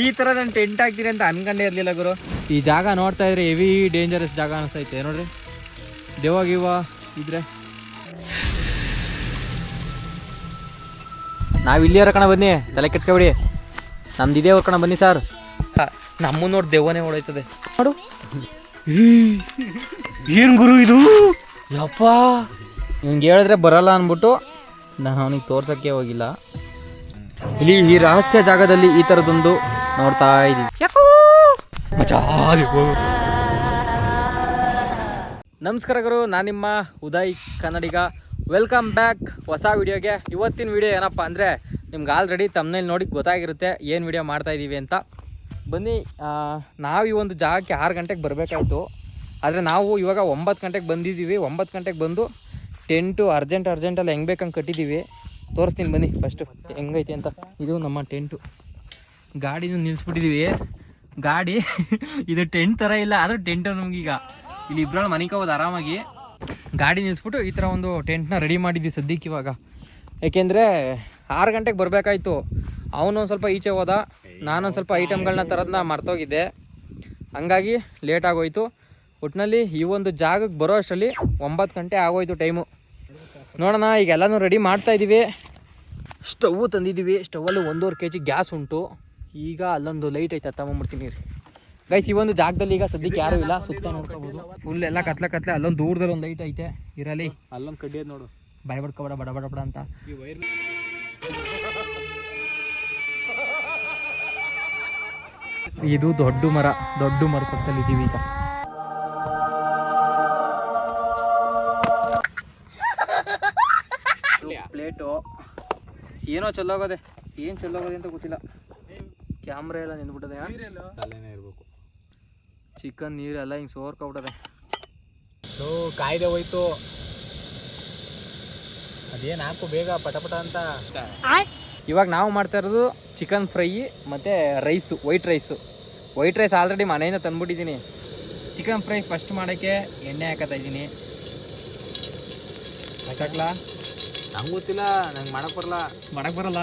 ಈ ತರ ನಾನು ಟೆಂಟ್ ಹಾಕ್ತೀನಿ ಅಂತ ಅನ್ಕಂಡೇ ಇರ್ಲಿಲ್ಲ ಗುರು. ಈ ಜಾಗ ನೋಡ್ತಾ ಇದ್ರೆ ಹೆವಿ ಡೇಂಜರಸ್ ಜಾಗ ಅನಿಸ್ತೈತೆ ನೋಡ್ರಿ. ದೇವ ಗಿವ ಇದ್ರೆ. ನಾವ್ ಇಲ್ಲಿ ಕಣ ಬನ್ನಿ ತಲೆ ಕೆಡ್ಸ್ಕೊಬಿಡಿ. ನಮ್ದು ಇದೇ ಕಣ ಬನ್ನಿ ಸರ್. ನಮ್ಮ ನೋಡಿ ದೆವ್ವನೇ ಓಡೋಯ್ತದೆ. ನೋಡು. ಏನ್ ಗುರು ಇದು? ಯಪ್ಪ ನಿಮ್ಗೆ ಹೇಳಿದ್ರೆ ಬರಲ್ಲ ಅಂದ್ಬಿಟ್ಟು ನಾನು ಅವನಿಗೆ ತೋರ್ಸಕ್ಕೆ ಹೋಗಿಲ್ಲ. ಇಲ್ಲಿ ಈ ರಹಸ್ಯ ಜಾಗದಲ್ಲಿ ಈ ತರದೊಂದು ನೋಡ್ತಾ ಇದೀವಿ ನಮಸ್ಕಾರ ಗುರು ನಾನು ನಿಮ್ಮ ಉದಯ್ ಕನ್ನಡಿಗ. ವೆಲ್ಕಮ್ ಬ್ಯಾಕ್ ಹೊಸ ವಿಡಿಯೋಗೆ. ಇವತ್ತಿನ ವಿಡಿಯೋ ಏನಪ್ಪ ಅಂದರೆ ನಿಮ್ಗೆ ಆಲ್ರೆಡಿ ತಮ್ಮನೇಲಿ ನೋಡಿ ಗೊತ್ತಾಗಿರುತ್ತೆ ಏನು ವಿಡಿಯೋ ಮಾಡ್ತಾ ಇದ್ದೀವಿ ಅಂತ. ಬನ್ನಿ ನಾವು ಈ ಒಂದು ಜಾಗಕ್ಕೆ ಆರು ಗಂಟೆಗೆ ಬರಬೇಕಾಯ್ತು. ಆದರೆ ನಾವು ಇವಾಗ ಒಂಬತ್ತು ಗಂಟೆಗೆ ಬಂದಿದ್ದೀವಿ ಒಂಬತ್ತು ಗಂಟೆಗೆ ಬಂದು ಟೆಂಟು ಅರ್ಜೆಂಟ್ ಅರ್ಜೆಂಟಲ್ಲಿ ಹೆಂಗೆ ಬೇಕಂಗೆ ಕಟ್ಟಿದ್ದೀವಿ ತೋರಿಸ್ತೀನಿ ಬನ್ನಿ ಫಸ್ಟು ಹೆಂಗೈತೆ ಅಂತ. ಇದು ನಮ್ಮ ಟೆಂಟು ಗಾಡಿನೂ ನಿಲ್ಸ್ಬಿಟ್ಟಿದೀವಿ. ಗಾಡಿ, ಇದು ಟೆಂಟ್ ಥರ ಇಲ್ಲ, ಆದರೂ ಟೆಂಟು ಈಗ ಇಲ್ಲಿ ಇಬ್ಬರಲ್ಲಿ ಹೋಗೋದು ಆರಾಮಾಗಿ. ಗಾಡಿ ನಿಲ್ಲಿಸ್ಬಿಟ್ಟು ಈ ಥರ ಒಂದು ಟೆಂಟ್ನ ರೆಡಿ ಮಾಡಿದ್ವಿ ಸದ್ಯಕ್ಕೆ ಇವಾಗ. ಏಕೆಂದರೆ ಆರು ಗಂಟೆಗೆ ಬರಬೇಕಾಯ್ತು. ಅವನು ಒಂದು ಸ್ವಲ್ಪ ಈಚೆ ಹೋದ, ನಾನೊಂದು ಸ್ವಲ್ಪ ಐಟಮ್ಗಳನ್ನ ತರೋದನ್ನ ಮರ್ತೋಗಿದ್ದೆ. ಹಂಗಾಗಿ ಲೇಟ್ ಆಗೋಯ್ತು. ಒಟ್ಟಿನಲ್ಲಿ ಈ ಒಂದು ಜಾಗಕ್ಕೆ ಬರೋ ಅಷ್ಟರಲ್ಲಿ ಒಂಬತ್ತು ಗಂಟೆ ಆಗೋಯ್ತು ಟೈಮು ನೋಡೋಣ ಈಗ ಎಲ್ಲನೂ ರೆಡಿ ಮಾಡ್ತಾ ಇದ್ದೀವಿ ಸ್ಟವ್ ತಂದಿದ್ದೀವಿ ಸ್ಟವಲ್ಲಿ ಒಂದೂವರೆ ಕೆ ಜಿ ಗ್ಯಾಸ್ ಉಂಟು. ಈಗ ಅಲ್ಲೊಂದು ಲೈಟ್ ಐತೆ ತಗೊಂಬಿಡ್ತೀನಿ ರೀ ಗೈಸ್ ಈ ಒಂದು ಜಾಗದಲ್ಲಿ ಈಗ ಸದ್ಯಕ್ಕೆ ಯಾರು ಇಲ್ಲ ಸುತ್ತ ನೋಡ್ಕೋಬಹುದು ಫುಲ್ ಎಲ್ಲ ಕತ್ಲ ಕತ್ಲೆ ಅಲ್ಲೊಂದು ದೂರದಲ್ಲಿ ಒಂದು ಲೈಟ್ ಐತೆ ಇರಲಿ. ಅಲ್ಲೊಂದು ಕಡ್ಡಿ ನೋಡು. ಬಾಯ್ ಬಡ್ಕೊಬೇಡ ಬಡ ಬಡ ಬಡ ಅಂತ. ಇದು ದೊಡ್ಡ ಮರ ದೊಡ್ಡ ಮರ ಪಕ್ಕದಲ್ಲಿ ಇದೀವಿ ಈಗ. ಪ್ಲೇಟು. ಏನೋ ಚೆಲ್ಲೋಗೋದೆ ಏನು ಚೆಲ್ಲೋಗೋದೆ ಅಂತ ಗೊತ್ತಿಲ್ಲ. ಕ್ಯಾಮ್ರಾ ಎಲ್ಲ ನಿಂತ್ಬಿಟ್ಟದೆ. ತಲೆನೇ ಇರಬೇಕು. ಚಿಕನ್ ನೀರೆಲ್ಲ ಹಿಂಗೆ ಸೋರ್ಕೊಬಿಟ್ಟದೆ. ಸೊ ಕಾಯ್ದೆ ಹೋಯ್ತು. ಅದೇನ್ ಹಾಕು ಬೇಗ ಪಟ ಪಟ ಅಂತ. ಇವಾಗ ನಾವು ಮಾಡ್ತಾ ಇರೋದು ಚಿಕನ್ ಫ್ರೈ ಮತ್ತು rice white rice. White rice already ಮನೆಯಿಂದ ತಂದ್ಬಿಟ್ಟಿದ್ದೀನಿ. ಚಿಕನ್ ಫ್ರೈ ಫಸ್ಟ್ ಮಾಡೋಕ್ಕೆ ಎಣ್ಣೆ ಹಾಕತ್ತಾ ಇದ್ದೀನಿ. ಹಾಕಕ್ಲಾ ನಂಗೆ ಗೊತ್ತಿಲ್ಲ ನಂಗೆ ಮಾಡಕ್ಕೆ ಬರಲ್ಲ. ಮಾಡಕ್ಕೆ ಬರಲ್ಲ?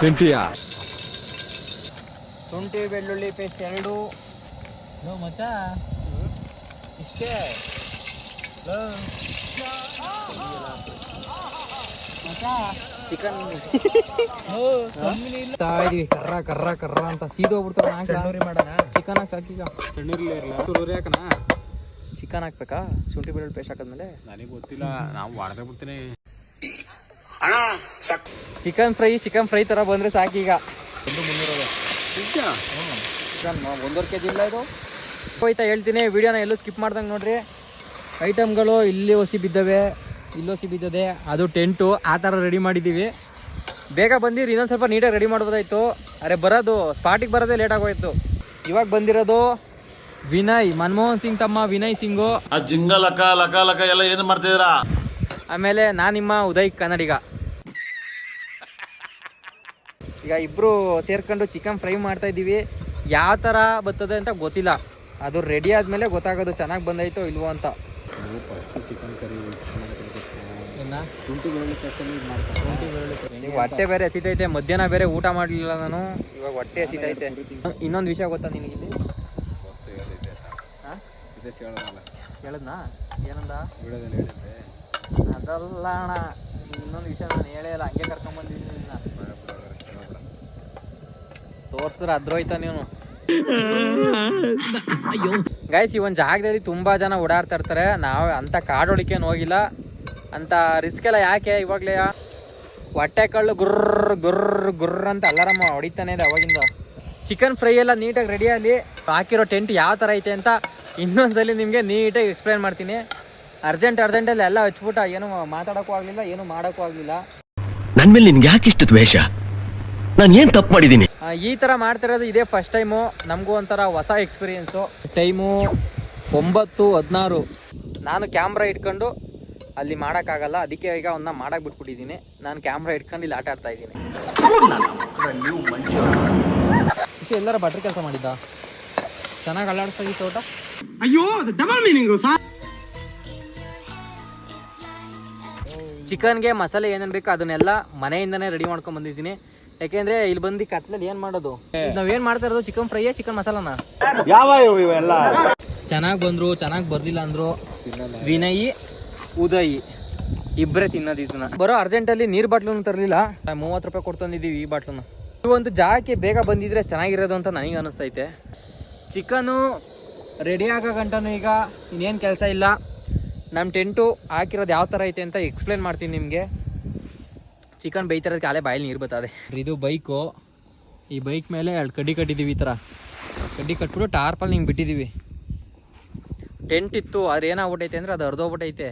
ತಿಂತೀಯಾ? ಶುಂಠಿ ಬೆಳ್ಳುಳ್ಳಿ ಪೇಸ್ಟ್ ಎರಡು. ನೋ ಮಚ್ಚ. ಇಷ್ಟೇ. ಚಿಕನ್ ಇದೀವಿ. ಕರ್ರ ಕರ್ರ ಕರ್ರ ಅಂತ ಸೀದೋಗ್ಬಿಡ್ತಾರೆ ಮಾಡೋಣ. ಚಿಕನ್ ಹಾಕಿ ಸಾಕೀಗ ಸಣ್ಣೂರಿಲ್ಲ ಹಾಕಣ. ಚಿಕನ್ ಹಾಕ್ಬೇಕಾ? ಶುಂಠಿ ಬೆಳ್ಳುಳ್ಳಿ ಪೇಸ್ಟ್ ಹಾಕಿದ್ಮೇಲೆ? ನನಗೆ ಗೊತ್ತಿಲ್ಲ. ನಾವು ಮಾಡ್ದೆ ಬಿಡ್ತೀನಿ. ಚಿಕನ್ ಫ್ರೈ ಚಿಕನ್ ಫ್ರೈ ತರ ಬಂದ್ರೆ ಸಾಕೀಗ ಒಂದು ಮುನ್ನೂರ ಒಂದೂವರೆ ಕೆ ಜಿ ಇಲ್ಲ ಇದು. ಹೋಯ್ತಾ ಹೇಳ್ತೀನಿ. ವಿಡಿಯೋನ ಎಲ್ಲೂ ಸ್ಕಿಪ್ ಮಾಡ್ದಂಗೆ ನೋಡ್ರಿ. ಐಟಮ್ಗಳು ಇಲ್ಲಿ ಹೊಸಿ ಬಿದ್ದವೆ ಇಲ್ಲಿ ಹೊಸಿ ಬಿದ್ದದೆ. ಅದು ಟೆಂಟು ಆ ಥರ ರೆಡಿ ಮಾಡಿದ್ದೀವಿ. ಬೇಗ ಬಂದಿರಿ ಇನ್ನೊಂದು ಸ್ವಲ್ಪ ನೀಟಾಗಿ ರೆಡಿ ಮಾಡ್ಬೋದಾಯ್ತು ಅರೆ ಬರೋದು ಸ್ಪಾಟಿಗೆ ಬರೋದೇ ಲೇಟ್ ಆಗೋಯ್ತು. ಇವಾಗ ಬಂದಿರೋದು ವಿನಯ್ ಮನಮೋಹನ್ ಸಿಂಗ್ ತಮ್ಮ ವಿನಯ್ ಸಿಂಗು. ಆ ಜಿಂಗ ಲಕ ಲಕ ಲಕ ಎಲ್ಲ ಏನು ಮಾಡ್ತಿದ್ದೀರಾ? ಆಮೇಲೆ ನಾನು ನಿಮ್ಮ ಉದಯ್ ಕನ್ನಡಿಗ. ಈಗ ಇಬ್ರು ಸೇರ್ಕೊಂಡು ಚಿಕನ್ ಫ್ರೈ ಮಾಡ್ತಾ ಇದ್ದೀವಿ. ಯಾವ ಥರ ಬರ್ತದೆ ಅಂತ ಗೊತ್ತಿಲ್ಲ. ಅದು ರೆಡಿ ಆದಮೇಲೆ ಗೊತ್ತಾಗೋದು ಚೆನ್ನಾಗಿ ಬಂದೈತೋ ಇಲ್ವೋ ಅಂತ. ಚಿಕನ್ ಕರಿ ಹೊಟ್ಟೆ ಬೇರೆ ಹಸಿತೈತೆ ಮಧ್ಯಾಹ್ನ ಬೇರೆ ಊಟ ಮಾಡಲಿಲ್ಲ ನಾನು. ಇವಾಗ ಹೊಟ್ಟೆ ಹಸಿತೈತೆ. ಇನ್ನೊಂದು ವಿಷಯ ಗೊತ್ತಾ ನಿನಗೆ ಇಲ್ಲಿ? ಹೇಳದ್ನಾ? ಏನಂದ? ಅದಲ್ಲ ಅಣ್ಣ ಇನ್ನೊಂದು ವಿಷಯ ನಾನು ಹೇಳೇ ಇಲ್ಲ. ಹಂಗೆ ಕರ್ಕೊಂಬಂದಿದ್ದೀನಿ ನಿನ್ನ ತೋರ್ಸಿದ್ರೆ ಅದ್ರೋಯ್ತ ನೀನು. ಗೈಸ್ ಈ ಒಂದು ಜಾಗದಲ್ಲಿ ತುಂಬಾ ಜನ ಓಡಾಡ್ತಾ ಇರ್ತಾರೆ. ನಾವು ಅಂತ ಕಾಡೊಳಿಕೇನು ಹೋಗಿಲ್ಲ. ಅಂತ ರಿಸ್ಕ್ ಎಲ್ಲ ಯಾಕೆ ಇವಾಗ್ಲೇ? ಹೊಟ್ಟೆ ಕಳ್ಳು ಗುರ್ರ್ ಗುರ್ರ್ ಗುರ್ರ್ ಅಂತ ಅಲ್ಲಾರಮ್ಮ ಹೊಡಿತಾನೆ ಇದೆ ಅವಾಗಿಂದ. ಚಿಕನ್ ಫ್ರೈ ಎಲ್ಲ ನೀಟಾಗಿ ರೆಡಿಯಾಗಿ ಹಾಕಿರೋ ಟೆಂಟ್ ಯಾವ ಥರ ಐತೆ ಅಂತ ಇನ್ನೊಂದ್ಸಲಿ ನಿಮಗೆ ನೀಟಾಗಿ ಎಕ್ಸ್ಪ್ಲೈನ್ ಮಾಡ್ತೀನಿ. ಅರ್ಜೆಂಟ್ ಅರ್ಜೆಂಟಲ್ಲಿ ಎಲ್ಲ ಹಚ್ಬಿಟ್ಟ. ಏನು ಮಾತಾಡೋಕ್ಕೂ ಆಗಲಿಲ್ಲ ಏನು ಮಾಡೋಕ್ಕೂ ಆಗಲಿಲ್ಲ. ನನ್ನ ಮೇಲೆ ನಿನ್ಗೆ ಯಾಕೆ ಇಷ್ಟು ದ್ವೇಷ? ನಾನು ಏನ್ ತಪ್ಪು ಮಾಡಿದ್ದೀನಿ? ಈ ಥರ ಮಾಡ್ತಿರೋದು ಇದೇ ಫಸ್ಟ್ ಟೈಮು ನಮಗೂ ಒಂಥರ ಹೊಸ ಎಕ್ಸ್ಪೀರಿಯೆನ್ಸು ಟೈಮು ಒಂಬತ್ತು ಹದಿನಾರು. ನಾನು ಕ್ಯಾಮ್ರಾ ಇಟ್ಕೊಂಡು ಅಲ್ಲಿ ಮಾಡೋಕ್ಕಾಗಲ್ಲ. ಅದಕ್ಕೆ ಈಗ ಅವನ್ನ ಮಾಡಕ್ಕೆ ಬಿಟ್ಬಿಟ್ಟಿದ್ದೀನಿ. ನಾನು ಕ್ಯಾಮ್ರಾ ಇಟ್ಕೊಂಡು ಇಲ್ಲಿ ಆಟ ಆಡ್ತಾ ಇದ್ದೀನಿ. ಖುಷಿ ಎಲ್ಲರ ಬಟ್ರ್ ಕೆಲಸ ಮಾಡಿದ್ದ? ಚೆನ್ನಾಗಿ ಅಲ್ಲಾಡಿಸ್ತಾ ಈ ತೋಟ ಚಿಕನ್ಗೆ ಮಸಾಲೆ ಏನೇನು ಬೇಕು ಅದನ್ನೆಲ್ಲ ಮನೆಯಿಂದನೇ ರೆಡಿ ಮಾಡ್ಕೊಂಡು ಬಂದಿದ್ದೀನಿ. ಯಾಕೆಂದ್ರೆ ಇಲ್ಲಿ ಬಂದು ಕತ್ಲಲ್ಲಿ ಏನ್ ಮಾಡೋದು? ನಾವ್ ಏನ್ ಮಾಡ್ತಾ ಇರೋದು? ಚಿಕನ್ ಫ್ರೈ ಚಿಕನ್ ಮಸಾಲಾನ? ಚೆನ್ನಾಗ್ ಬಂದ್ರು ಚೆನ್ನಾಗ್ ಬರ್ಲಿಲ್ಲ ಅಂದ್ರು. ವಿನಯ್ ಉದಯ್ ಇಬ್ಬರೇ ತಿನ್ನೋದು ಇದನ್ನ ಬರೋ ಅರ್ಜೆಂಟಲ್ಲಿ ನೀರ್ ಬಾಟ್ಲನ್ನು ತರಲಿಲ್ಲ. ಮೂವತ್ತು ರೂಪಾಯಿ ಕೊಡ್ತಂದಿದೀವಿ ಈ ಬಾಟ್ಲನ್ನ ಈ ಒಂದು ಜಾಗಕ್ಕೆ ಬೇಗ ಬಂದಿದ್ರೆ ಚೆನ್ನಾಗಿರೋದು ಅಂತ ನನಗೆ ಅನಿಸ್ತೈತೆ. ಚಿಕನು ರೆಡಿ ಆಗೋ ಗಂಟನು ಈಗ ಇನ್ನೇನು ಕೆಲಸ ಇಲ್ಲ. ನಮ್ಮ ಟೆಂಟು ಹಾಕಿರೋದು ಯಾವ ಥರ ಐತೆ ಅಂತ ಎಕ್ಸ್ಪ್ಲೇನ್ ಮಾಡ್ತೀನಿ ನಿಮಗೆ. ಚಿಕನ್ ಬೈತಿರೋದಕ್ಕೆ ಅಲ್ಲೇ ಬಾಯಲ್ಲಿ ನೀರು ಬರ್ತದೆ. ಇದು ಬೈಕು. ಈ ಬೈಕ್ ಮೇಲೆ ಎರಡು ಕಡ್ಡಿ ಕಟ್ಟಿದ್ದೀವಿ ಈ ಥರ. ಕಡ್ಡಿ ಕಟ್ಬಿಟ್ಟು ಟಾರ್ಪಲ್ಲಿ ಹಿಂಗೆ ಬಿಟ್ಟಿದ್ದೀವಿ ಟೆಂಟ್ ಇತ್ತು ಅದ್ರ ಏನಾಗ್ಬಿಟ್ಟೈತೆ ಅಂದ್ರೆ ಅದು ಅರ್ಧೋಗ್ಬಿಟ್ಟೈತೆ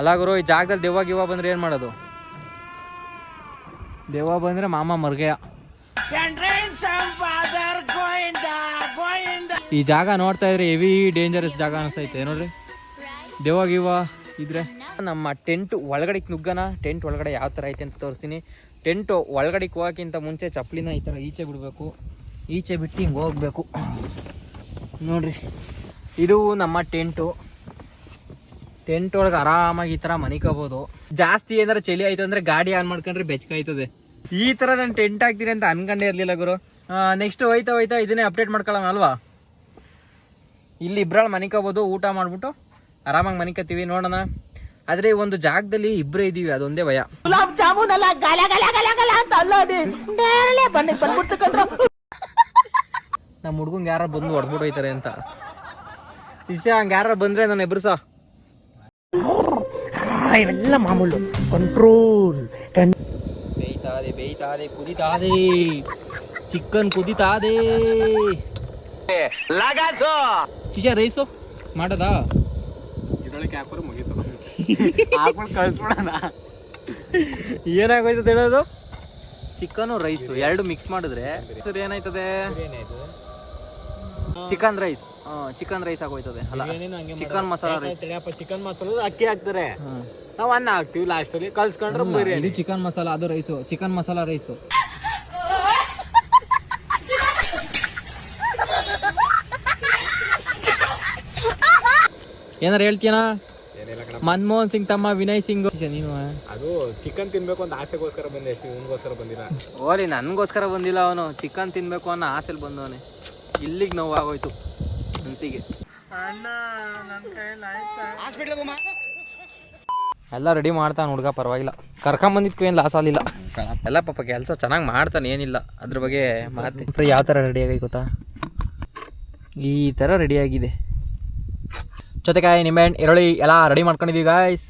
ಅಲ್ಲ ಗುರು ಈ ಜಾಗದಲ್ಲಿ ದೆವ್ವ ಗಿವ್ವ ಬಂದ್ರೆ ಏನು ಮಾಡೋದು? ದೆವ್ವ ಬಂದ್ರೆ ಮಾಮ ಮರ್ಗೆಯ. ಈ ಜಾಗ ನೋಡ್ತಾ ಇದ್ರೆ ಹೆವಿ ಡೇಂಜರಸ್ ಜಾಗ ಅನಿಸ್ತೈತೆ ನೋಡ್ರಿ. ದೆವ್ವ ಗಿವ್ವ. ಇದ್ರೆ ನಮ್ಮ ಟೆಂಟ್ ಒಳಗಡೆ ನುಗ್ಗನ? ಟೆಂಟ್ ಒಳಗಡೆ ಯಾವ ಥರ ಐತೆ ಅಂತ ತೋರಿಸ್ತೀನಿ. ಟೆಂಟ್ ಒಳಗಡೆ ಹೋಗೋಕ್ಕಿಂತ ಮುಂಚೆ ಚಪ್ಪಲಿನ ಈ ಥರ ಈಚೆ ಬಿಡಬೇಕು. ಈಚೆ ಬಿಟ್ಟು ಹಿಂಗೆ ಹೋಗ್ಬೇಕು. ನೋಡ್ರಿ, ಇದು ನಮ್ಮ ಟೆಂಟು. ಟೆಂಟ್ ಒಳಗೆ ಆರಾಮಾಗಿ ಈ ಥರ ಮನಿಕೋಬೋದು. ಜಾಸ್ತಿ ಏನಾರ ಚಳಿ ಆಯ್ತು ಅಂದ್ರೆ ಗಾಡಿ ಆನ್ ಮಾಡ್ಕೊಂಡ್ರೆ ಬೆಚ್ಚಗಾಯ್ತದೆ ಈ ಥರ ನಾನು ಟೆಂಟ್ ಹಾಕ್ತೀನಿ ಅಂತ ಅನ್ಕಂಡೇ ಇರಲಿಲ್ಲ ಗುರು. ನೆಕ್ಸ್ಟ್ ಹೋಯ್ತಾ ಹೋಯ್ತಾ ಇದನ್ನೇ ಅಪ್ಡೇಟ್ ಮಾಡ್ಕೊಳ್ಳೋಣ ಅಲ್ವಾ? ಇಲ್ಲಿ ಇಬ್ಬರಲ್ಲಿ ಮನಿಕೋಬೋದು, ಊಟ ಮಾಡ್ಬಿಟ್ಟು ಆರಾಮಾಗಿ ಮನಿಕತ್ತೀವಿ ನೋಡೋಣ. ಆದ್ರೆ ಒಂದು ಜಾಗದಲ್ಲಿ ಇಬ್ರೇ ಇದೀವಿ ಅದೊಂದೇ ಭಯ. ನಮ್ಮ ಹುಡ್ಗಂಗೆ ಯಾರು ಬಂದು ಹೊಡ್ಬಿಟ್ಟು ಹೋಯ್ತಾರೆ ಅಂತ. ಶಿಷ್ಯ ಹಂಗ ಯಾರು ಬಂದ್ರೆ ನಾನು ಎಬ್ರು ಇವೆಲ್ಲ ಮಾಮೂಲು. ಕಂಟ್ರೋಲ್ ಬೇಯ್ತಾದೆ ಬೇಯ್ತಾದೆ ಕುದಿತಾದೆ. ಚಿಕನ್ ಕುದಿತಾದೆ. ಶಿಷ್ಯ ರೈಸು? ಮಾಡದಾ? ಹಾಕೋರು ಮುಗೀತು. ಹಾಕೊಂಡು ಕಳಿಸ್ಬಿಡೋಣ. ಏನಾಗೋಯ್ತದೆ ಹೇಳೋದು ಚಿಕನ್ ರೈಸು ಎರಡು ಮಿಕ್ಸ್ ಮಾಡಿದ್ರೆ ಸರ್ ಏನಾಯ್ತದೆ? ಚಿಕನ್ ರೈಸ್ ಚಿಕನ್ ರೈಸ್ ಆಗೋಯ್ತದೆ. ಅಲ್ಲ chicken masala rice chicken masala ಅಕ್ಕಿ ಹಾಕ್ತಾರೆ. ನಾವು ಅನ್ನ ಹಾಕ್ತಿವಿ ಲಾಸ್ಟ್ ಅಲ್ಲಿ. ಕಲ್ಸ್ಕೊಂಡ್ರೆ ಬಿರಿಯಾನಿ. ಚಿಕನ್ ಮಸಾಲ ಅದು ರೈಸು ಚಿಕನ್ ಮಸಾಲ ರೈಸು ಏನಾರ ಕಣ ಮನಮೋಹನ್ ಸಿಂಗ್ ತಮ್ಮ ವಿನಯ್ ಸಿಂಗ್ ನೀನು ಅದು ಚಿಕನ್ ತಿನ್ಬೇಕು ಅಂತ ಆಸೆಗೋಸ್ಕರ ಬಂದೆ ಅಷ್ಟು ಇವನಿಗೋಸ್ಕರ ಬಂದಿಲ್ಲ. ಓಲಿ ನನಗೋಸ್ಕರ ಬಂದಿಲ್ಲ ಅವನು. ಚಿಕನ್ ತಿನ್ಬೇಕು ಅನ್ನೋ ಆಸೆಲಿ ಬಂದವನೆ. ಇಲ್ಲಿಗೆ ನೋವು ಆಗೋಯ್ತು ಮನ್ಸಿಗೆ ಎಲ್ಲ ರೆಡಿ ಮಾಡ್ತಾನೆ ಹುಡುಗ ಪರವಾಗಿಲ್ಲ. ಕರ್ಕೊಂಬಂದಿದ್ಕು ಏನು ಲಾಸ್ ಆಗಲಿಲ್ಲ. ಎಲ್ಲ ಪಾಪ ಕೆಲಸ ಚೆನ್ನಾಗಿ ಮಾಡ್ತಾನೆ ಏನಿಲ್ಲ. ಅದ್ರ ಬಗ್ಗೆ ಮಾತು. ಯಾವ ಥರ ರೆಡಿ ಆಗಿ ಗೊತ್ತಾ? ಈ ಥರ ರೆಡಿ ಜೊತೆಕಾಯಿ ನಿಂಬೆಹಣ್ಣು ಈರುಳ್ಳಿ ಎಲ್ಲ ರೆಡಿ ಮಾಡ್ಕೊಂಡಿದ್ದೀವಿ ಗಾಯ್ಸ್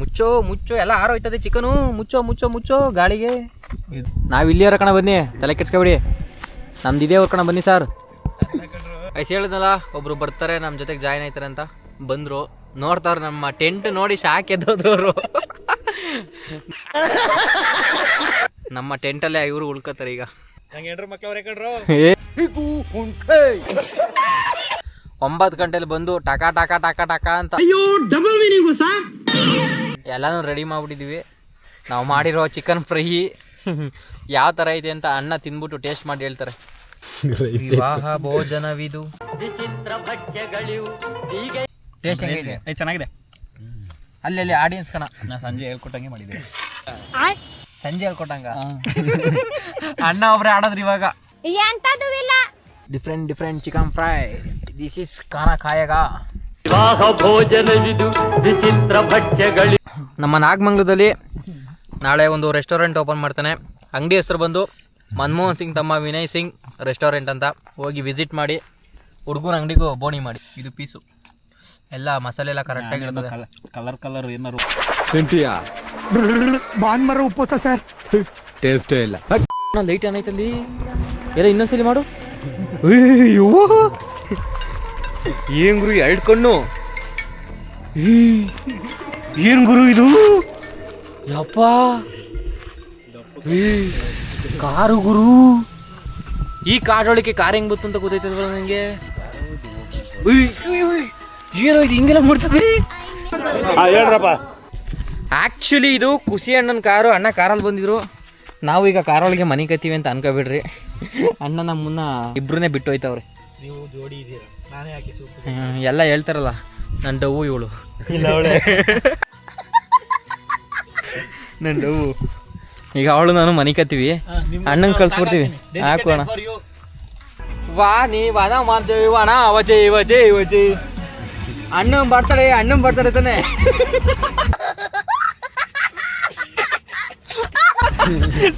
ಮುಚ್ಚೋ ಮುಚ್ಚೋ ಎಲ್ಲ ಆರೋಯ್ತದೆ ಚಿಕನು. ಮುಚ್ಚೋ ಮುಚ್ಚೋ ಮುಚ್ಚೋ ಗಾಳಿಗೆ. ನಾವು ಇಲ್ಲಿಯವ್ರ ಕಣ ಬನ್ನಿ ತಲೆ ಕೆಡ್ಸ್ಕೊಬಿಡಿ. ನಮ್ದು ಇದೇ ಅವ್ರ ಕಣ ಬನ್ನಿ ಸರ್ ಐಸ್ ಹೇಳಿದ್ನಲ್ಲ ಒಬ್ರು ಬರ್ತಾರೆ ನಮ್ಮ ಜೊತೆಗೆ ಜಾಯ್ನ್ ಆಯ್ತಾರೆ ಅಂತ. ಬಂದ್ರು. ನೋಡ್ತಾವ್ರು ನಮ್ಮ ಟೆಂಟ್ ನೋಡಿ ಶಾಕ್ ಎದ್ದೋದ್ರು ನಮ್ಮ ಟೆಂಟಲ್ಲೇ ಇವರು ಉಳ್ಕೋತಾರೆ ಈಗ. ಏ, ಒಂಬತ್ತು ಗಂಟೆಲಿ ಬಂದು ಟಕ ಟಕ ಟಕ ಟಕ ಅಂತ. ಎಲ್ಲಾನು ರೆಡಿ ಮಾಡಿಬಿಟ್ಟಿದ್ವಿ. ನಾವು ಮಾಡಿರೋ ಚಿಕನ್ ಫ್ರೈ ಯಾವ ಥರ ಇದೆ ಅಂತ ಅಣ್ಣ ತಿಂದ್ಬಿಟ್ಟು ಟೇಸ್ಟ್ ಮಾಡಿ ಹೇಳ್ತಾರೆ. ವಿವಾಹ ಭೋಜನವಿದು. ಟೇಸ್ಟ್ ಹೆಂಗಿದೆ ಚೆನ್ನಾಗಿದೆ. ಅಲ್ಲಿ ಅಲ್ಲಿ ಆಡಿಯನ್ಸ್ ಕಣ. ನಾ ಸಂಜೆ ಹೇಳ್ಕೊಟ್ಟಂಗೆ ಮಾಡಿದೆ. ಸಂಜೆ ಹೇಳ್ಕೊಟ್ಟಂಗ? ಅಣ್ಣ ಒಬ್ರೆ ಆಡೋದ್ರಿ ಇವಾಗ. ಎಂತದು ಇಲ್ಲ. Different different chicken fry this is ಖಾನ ಕಾಯಗ ನಮ್ಮ ನಾಗಮಂಗ್ಲದಲ್ಲಿ ನಾಳೆ ಒಂದು ರೆಸ್ಟೋರೆಂಟ್ ಓಪನ್ ಮಾಡ್ತಾನೆ. ಅಂಗಡಿ ಹೆಸರು ಬಂದು ಮನಮೋಹನ್ ಸಿಂಗ್ ತಮ್ಮ ವಿನಯ್ ಸಿಂಗ್ ರೆಸ್ಟೋರೆಂಟ್ ಅಂತ. ಹೋಗಿ ವಿಸಿಟ್ ಮಾಡಿ ಹುಡುಗನ ಅಂಗಡಿಗೂ ಬೋಣಿ ಮಾಡಿ. ಇದು ಪೀಸು. ಎಲ್ಲ ಮಸಾಲೆ ಎಲ್ಲ ಕರೆಕ್ಟಾಗಿ ಇರ್ತದೆ ಕಲರ್ ಕಲರ್ ಏನಾರು ತಿಂತೀಯಾ? ಉಪವಾಸ ಸರ್ ಟೇಸ್ಟೇ ಇಲ್ಲ. ಲೈಟ್ ಏನೈತಲ್ಲಿ ಎಲ್ಲ ಇನ್ನೊಂದ್ಸಲಿ ಮಾಡು. ಅಯ್ಯೋ ಏನ್ ಗುರು ಎರಡು ಕಣ್ಣು? ಏನ್ ಗುರು ಇದು? ಯಪ್ಪ. ಈ, ಕಾರು ಗುರು. ಈ ಕಾಡೊಳಕ್ಕೆ ಕಾರ್ ಹೆಂಗ್ ಬಂತು ಅಂತ ಗೊತ್ತೈತದ ನನಗೆ ಏನೋ ಇದು ಹಿಂಗೆಲ್ಲ ಮುಡ್ತದೆ ಹೇಳ್ರಪ್ಪ. ಆ್ಯಕ್ಚುಲಿ ಇದು ಖುಷಿ ಅಣ್ಣನ ಕಾರು ಅಣ್ಣ ಕಾರಲ್ಲಿ ಬಂದಿದ್ರು. ನಾವು ಈಗ ಕಾರೊಳಗೆ ಮನೆ ಕತ್ತೀವಿ ಅಂತ ಅನ್ಕೋಬಿಡ್ರಿ. ಅಣ್ಣ ನಮ್ಮನ್ನ ಇಬ್ಬರನ್ನೇ ಬಿಟ್ಟು ಹೋಯ್ತವ್ರೆ ನೀವು ಜೋಡಿ ಇದೀರ ನಾನೇ ಹಾಕಿ ಸೂಪ್ ಎಲ್ಲ ಹೇಳ್ತಾರಲ್ಲ ನನ್ನ ಡವ್ವು ಇವಳು. ಇಲ್ಲ ಅವಳೆ. ನಂಡು ಈಗ ಅವಳು ನಾನು ಮನೆ ಕತ್ತೀವಿ. ಅಣ್ಣಂಗೆ ಕಳ್ಸ್ಕೊಡ್ತೀವಿ ಹಾಕೋಣ ವಾ ನೀ ವನ ಮಾಡ್ತೇವಿ ವನ ಅವಜೆ ಇವಜೆ ಇವಜೆ ಅಣ್ಣ ಬರ್ತಾಳೆ ಅಣ್ಣನ್ ಬರ್ತಾಳೆ ತಾನೆ.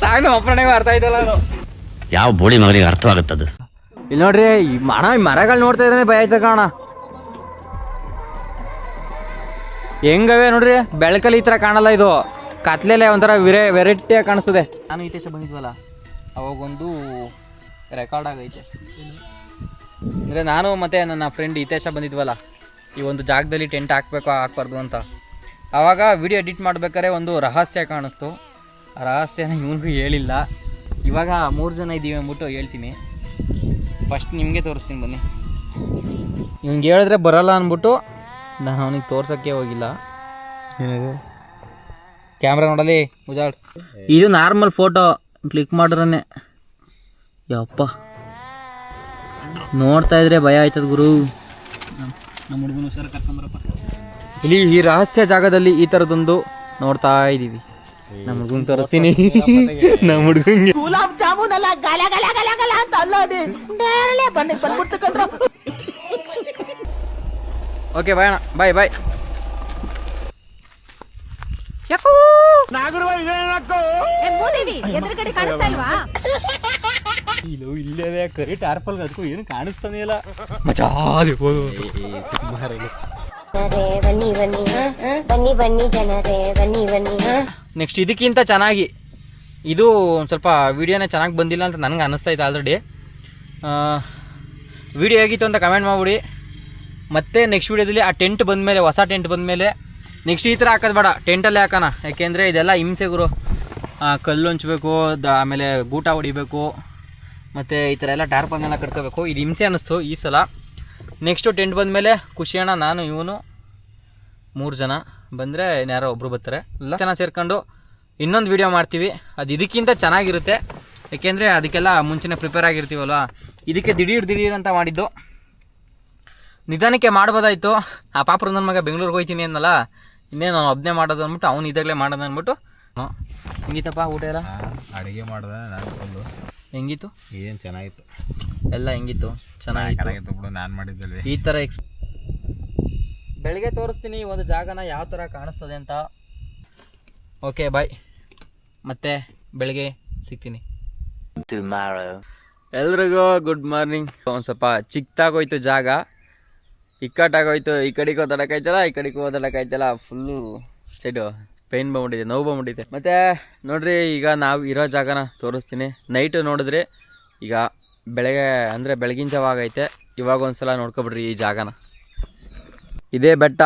ಸಾಕು ನಮ್ಮ ಇದ್ದಲ್ಲ ನಾನು ಯಾವ ಬೋಳಿ ಮಗನಿಗೆ ಅರ್ಥವಾಗುತ್ತದು? ಇಲ್ಲಿ ನೋಡ್ರಿ, ಈ ಈ ಮರಗಳು ನೋಡ್ತಾ ಇದ್ರೆ ಭಯ ಆಯ್ತಾ ಕಾಣ ಹೆಂಗವೆ ನೋಡ್ರಿ, ಬೆಳಕಲ್ಲಿ ಈ ಥರ ಕಾಣಲ್ಲ ಇದು. ಕತ್ಲೆಲೆ ಒಂಥರ ವಿರೇ ವೆರೈಟಿಯಾಗಿ ಕಾಣಿಸ್ತದೆ. ನಾನು ಇತಿಹಾಸ ಬಂದಿದ್ವಲ್ಲ, ಅವಾಗೊಂದು ರೆಕಾರ್ಡ್ ಆಗೈತೆ. ಅಂದರೆ ನಾನು ಮತ್ತೆ ನನ್ನ ಫ್ರೆಂಡ್ ಹಿತೇಶ ಬಂದಿದ್ವಲ್ಲ, ಈ ಒಂದು ಜಾಗದಲ್ಲಿ ಟೆಂಟ್ ಹಾಕ್ಬೇಕು, ಹಾಕ್ಬಾರ್ದು ಅಂತ. ಆವಾಗ ವಿಡಿಯೋ ಎಡಿಟ್ ಮಾಡ್ಬೇಕಾದ್ರೆ ಒಂದು ರಹಸ್ಯ ಕಾಣಿಸ್ತು. ರಹಸ್ಯನ ಇವನಿಗೂ ಹೇಳಿಲ್ಲ. ಇವಾಗ ಮೂರು ಜನ ಇದ್ದೀವಿ ಅಂದ್ಬಿಟ್ಟು ಹೇಳ್ತೀನಿ. ಫಸ್ಟ್ ನಿಮಗೆ ತೋರಿಸ್ತೀನಿ ಬನ್ನಿ. ಇವ್ನಿಗೆ ಹೇಳಿದ್ರೆ ಬರಲ್ಲ ಅಂದ್ಬಿಟ್ಟು ನಾನು ಅವನಿಗೆ ತೋರ್ಸೋಕ್ಕೆ ಹೋಗಿಲ್ಲ. ಕ್ಯಾಮ್ರಾ ನೋಡಲಿ ಉಜಾಡ್ ಇದು ನಾರ್ಮಲ್ ಫೋಟೋ ಕ್ಲಿಕ್ ಮಾಡ್ರೇ ಯಪ್ಪ. ನೋಡ್ತಾ ಇದ್ರೆ ಭಯ ಆಯ್ತದ ಗುರು. ನಮ್ಮ ಹುಡುಗನ ಸರ್ ಕರ್ಕೊಂಬರಪ್ಪ ಇಲ್ಲಿ ಈ ರಹಸ್ಯ ಜಾಗದಲ್ಲಿ ಈ ಥರದೊಂದು ನೋಡ್ತಾ ಇದ್ದೀವಿ ನಮ್ಮ ಹುಡುಗನ್ ತೋರಿಸ್ತೀನಿ. ನಮ್ಮ ಹುಡುಗಂಗೆ. ಗುಲಾಬ್ ಜಾಮೂನ್ ಅಲ್ಲ ಗಲ ಗಲ ಗಲ ಗಲ ಅಂತ ಅಲ್ಲಾಡಿ ನೇರಳೆ ಬನ್ನಿ ಬಂದ್ಬಿಡ್ತು ಕಣ್ರ ಓಕೆ ಬಾಯ್ ಅಣ್ಣ. ಬಾಯ್ ಬಾಯ್ ಮೂದೇವಿ ಎದುರುಗಡೆ ಕಾಣಿಸ್ತಾ ಇಲ್ವಾ? ಇಲ್ಲ ಇಲ್ಲೇ ಕರಿ ಟಾರ್ಪಲ್ ಅದಕ್ಕೂ ಏನು ಕಾಣಿಸ್ತಾನೆ ಇಲ್ಲ. ಹೋಗು ಬನ್ನಿ ಬನ್ನಿ ಬನ್ನಿ ಬನ್ನಿ ಜನರೇ ಬನ್ನಿ ಬನ್ನಿ ನೆಕ್ಸ್ಟ್ ಇದಕ್ಕಿಂತ ಚೆನ್ನಾಗಿ, ಇದು ಒಂದು ಸ್ವಲ್ಪ ವೀಡಿಯೋನೇ ಚೆನ್ನಾಗಿ ಬಂದಿಲ್ಲ ಅಂತ ನನಗೆ ಅನ್ನಿಸ್ತಾ ಇತ್ತು ಆಲ್ರೆಡಿ ವಿಡಿಯೋ ಆಗಿತ್ತು ಅಂತ ಕಮೆಂಟ್ ಮಾಡಿಬಿಡಿ. ಮತ್ತೆ ನೆಕ್ಸ್ಟ್ ವೀಡಿಯೋದಲ್ಲಿ ಆ ಟೆಂಟ್ ಬಂದಮೇಲೆ, ಹೊಸ ಟೆಂಟ್ ಬಂದಮೇಲೆ ನೆಕ್ಸ್ಟ್ ಈ ಥರ ಹಾಕೋದು ಬೇಡ ಟೆಂಟಲ್ಲೇ ಹಾಕೋಣ. ಯಾಕೆಂದರೆ ಇದೆಲ್ಲ ಹಿಂಸೆ ಗುರು. ಕಲ್ಲು ಹಂಚಬೇಕು, ದ, ಆಮೇಲೆ ಗೂಟ ಹೊಡಿಬೇಕು, ಮತ್ತು ಈ ಥರ ಎಲ್ಲ ಬಂದೆಲ್ಲ ಕಟ್ಕೋಬೇಕು. ಇದು ಹಿಂಸೆ ಅನ್ನಿಸ್ತು ಈ ಸಲ. ನೆಕ್ಸ್ಟು ಟೆಂಟ್ ಬಂದಮೇಲೆ ಖುಷಿಯಣ್ಣ ನಾನು, ಇವನು, ಮೂರು ಜನ. ಬಂದರೆ ಯಾರೋ ಒಬ್ಬರು ಬರ್ತಾರೆ. ಎಲ್ಲ ಜನ ಸೇರ್ಕೊಂಡು ಇನ್ನೊಂದು ವಿಡಿಯೋ ಮಾಡ್ತೀವಿ. ಅದು ಇದಕ್ಕಿಂತ ಚೆನ್ನಾಗಿರುತ್ತೆ. ಏಕೆಂದರೆ ಅದಕ್ಕೆಲ್ಲ ಮುಂಚೆನೇ ಪ್ರಿಪೇರ್ ಆಗಿರ್ತೀವಲ್ವ? ಇದಕ್ಕೆ ದಿಢೀರ್ ದಿಢೀರ್ ಅಂತ ಮಾಡಿದ್ದು. ನಿಧಾನಕ್ಕೆ ಮಾಡ್ಬೋದಾಯ್ತು. ಆ ಪಾಪರು ನನ್ನ ಮಗ ಬೆಂಗಳೂರಿಗೆ ಹೋಗ್ತೀನಿ ಅನ್ನಲ್ಲ ಇನ್ನೇನು ನಾನು ಒಬ್ಬನೇ ಮಾಡೋದು ಅಂದ್ಬಿಟ್ಟು ಅವ್ನು ಇದಾಗಲೇ ಮಾಡೋದು ಅಂದ್ಬಿಟ್ಟು ಹೆಂಗಿತ್ತಪ್ಪ ಊಟ ಎಲ್ಲ? ಅಡುಗೆ ಮಾಡ್ದೆ ನಾನು ಹೆಂಗಿತ್ತು? ಏನು ಚೆನ್ನಾಗಿತ್ತು? ಎಲ್ಲ ಹೆಂಗಿತ್ತು? ಚೆನ್ನಾಗಿತ್ತು. ಚೆನ್ನಾಗಿತ್ತು ಬಿಡು ನಾನು ಮಾಡಿದ್ದಲ್ವಿ ಈ ಥರ ಎಕ್ಸ್ ಬೆಳಗ್ಗೆ ತೋರಿಸ್ತೀನಿ ಒಂದು ಜಾಗನ ಯಾವ ಥರ ಕಾಣಿಸ್ತದೆ ಅಂತ. ಓಕೆ ಬಾಯ್ ಮತ್ತೆ ಬೆಳಗ್ಗೆ ಸಿಗ್ತೀನಿ. ಎಲ್ರಿಗೂ ಗುಡ್ ಮಾರ್ನಿಂಗ್ ಒಂದು ಸ್ವಲ್ಪ ಚಿಕ್ಕದಾಗೋಯ್ತು ಜಾಗ. ಇಕ್ಕಟ್ಟಾಗೋಯ್ತು ಈ ಕಡೆಗೆ ಓದಾಡೋಕ್ಕಾಯ್ತಲ್ಲ ಈ ಕಡೆಗೆ ಓದಾಡೋಕ್ಕಾಯ್ತಲ್ಲ ಫುಲ್ಲು ಸೈಡು ಪೈನ್ ಬಂದ್ಬಿಟ್ಟಿದೆ ನೋವು ಬಂದ್ಬಿಟ್ಟಿದೆ. ಮತ್ತು ನೋಡಿರಿ ಈಗ ನಾವು ಇರೋ ಜಾಗನ ತೋರಿಸ್ತೀನಿ. ನೈಟು ನೋಡಿದ್ರೆ ಈಗ ಬೆಳಗ್ಗೆ ಅಂದರೆ ಬೆಳಗಿನ ಜಾವ ಆಗೈತೆ. ಇವಾಗ ಒಂದು ಸಲ ನೋಡ್ಕೊಬಿಡ್ರಿ ಈ ಜಾಗನ. ಇದೇ ಬೆಟ್ಟ.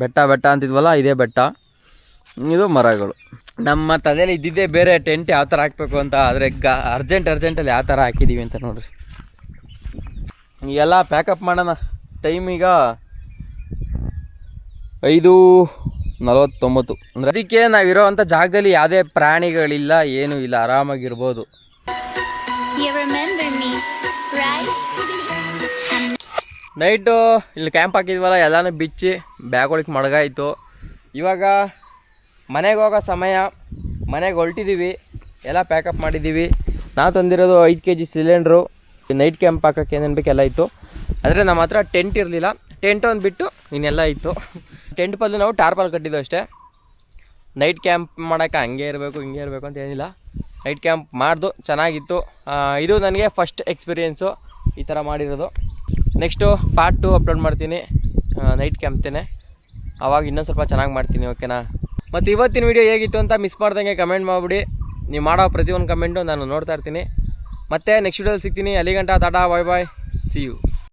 ಬೆಟ್ಟ ಬೆಟ್ಟ ಅಂತಿದ್ವಲ್ಲ, ಇದೇ ಬೆಟ್ಟ. ಇದು ಮರಗಳು. ನಮ್ಮ ತಲೆಯಲ್ಲಿ ಇದ್ದಿದ್ದೇ ಬೇರೆ ಟೆಂಟ್ ಯಾವ ಥರ ಹಾಕ್ಬೇಕು ಅಂತ, ಆದರೆ ಗ ಅರ್ಜೆಂಟ್ ಅರ್ಜೆಂಟಲ್ಲಿ ಯಾವ ಥರ ಹಾಕಿದ್ದೀವಿ ಅಂತ ನೋಡ್ರಿ. ಎಲ್ಲ ಪ್ಯಾಕಪ್ ಮಾಡೋಣ. ಟೈಮ್ ಈಗ ಐದು ನಲವತ್ತೊಂಬತ್ತು. ಅಂದರೆ ಅದಕ್ಕೆ ನಾವಿರೋ ಅಂಥ ಜಾಗದಲ್ಲಿ ಯಾವುದೇ ಪ್ರಾಣಿಗಳಿಲ್ಲ, ಏನೂ ಇಲ್ಲ, ಆರಾಮಾಗಿರ್ಬೋದು. ನೈಟು ಇಲ್ಲಿ ಕ್ಯಾಂಪ್ ಹಾಕಿದ್ವಲ್ಲ, ಎಲ್ಲನೂ ಬಿಚ್ಚಿ ಬ್ಯಾಗ್ ಒಳಗೆ ಮಡಗಾಯಿತು. ಇವಾಗ ಮನೆಗೆ ಹೋಗೋ ಸಮಯ, ಮನೆಗೆ ಹೊರಟಿದ್ದೀವಿ ಎಲ್ಲ ಪ್ಯಾಕಪ್ ಮಾಡಿದ್ದೀವಿ ನಾ ತಂದಿರೋದು ಐದು K G cylinder night camp ಹಾಕೋಕ್ಕೆ ಏನೇನು ಬೇಕು ಇತ್ತು. ಆದರೆ ನಮ್ಮ ಹತ್ರ ಟೆಂಟ್ ಇರಲಿಲ್ಲ. ಟೆಂಟ್ ಒಂದು ಬಿಟ್ಟು ಇನ್ನೆಲ್ಲ ಇತ್ತು. ಟೆಂಟ್ ಬದಲು ನಾವು ಟಾರ್ಪಲ್ ಕಟ್ಟಿದ್ದು ಅಷ್ಟೇ. ನೈಟ್ ಕ್ಯಾಂಪ್ ಮಾಡೋಕ್ಕೆ ಹಂಗೆ ಇರಬೇಕು, ಹಿಂಗೆ ಇರಬೇಕು ಅಂತ ಏನಿಲ್ಲ. ನೈಟ್ ಕ್ಯಾಂಪ್ ಮಾಡ್ದು, ಚೆನ್ನಾಗಿತ್ತು. ಇದು ನನಗೆ ಫಸ್ಟ್ ಎಕ್ಸ್ಪೀರಿಯೆನ್ಸು ಈ ಥರ ಮಾಡಿರೋದು. ನೆಕ್ಸ್ಟು ಪಾರ್ಟ್ ಟು ಅಪ್ಲೋಡ್ ಮಾಡ್ತೀನಿ. ನೈಟ್ ಕ್ಯಾಂಪ್ತೇನೆ ಆವಾಗ ಇನ್ನೊಂದು ಸ್ವಲ್ಪ ಚೆನ್ನಾಗಿ ಮಾಡ್ತೀನಿ ಓಕೆನಾ ಮತ್ತು ಇವತ್ತಿನ ವಿಡಿಯೋ ಹೇಗಿತ್ತು ಅಂತ ಮಿಸ್ ಮಾಡ್ದಂಗೆ ಕಮೆಂಟ್ ಮಾಡಿಬಿಡಿ. ನೀವು ಮಾಡೋ ಪ್ರತಿಯೊಂದು ಕಮೆಂಟು ನಾನು ನೋಡ್ತಾ ಇರ್ತೀನಿ. ಮತ್ತೆ ನೆಕ್ಸ್ಟ್ ವಿಡಿಯೋದಲ್ಲಿ ಸಿಗ್ತೀನಿ. ಅಲ್ಲಿಗಂಟ tata bye bye see you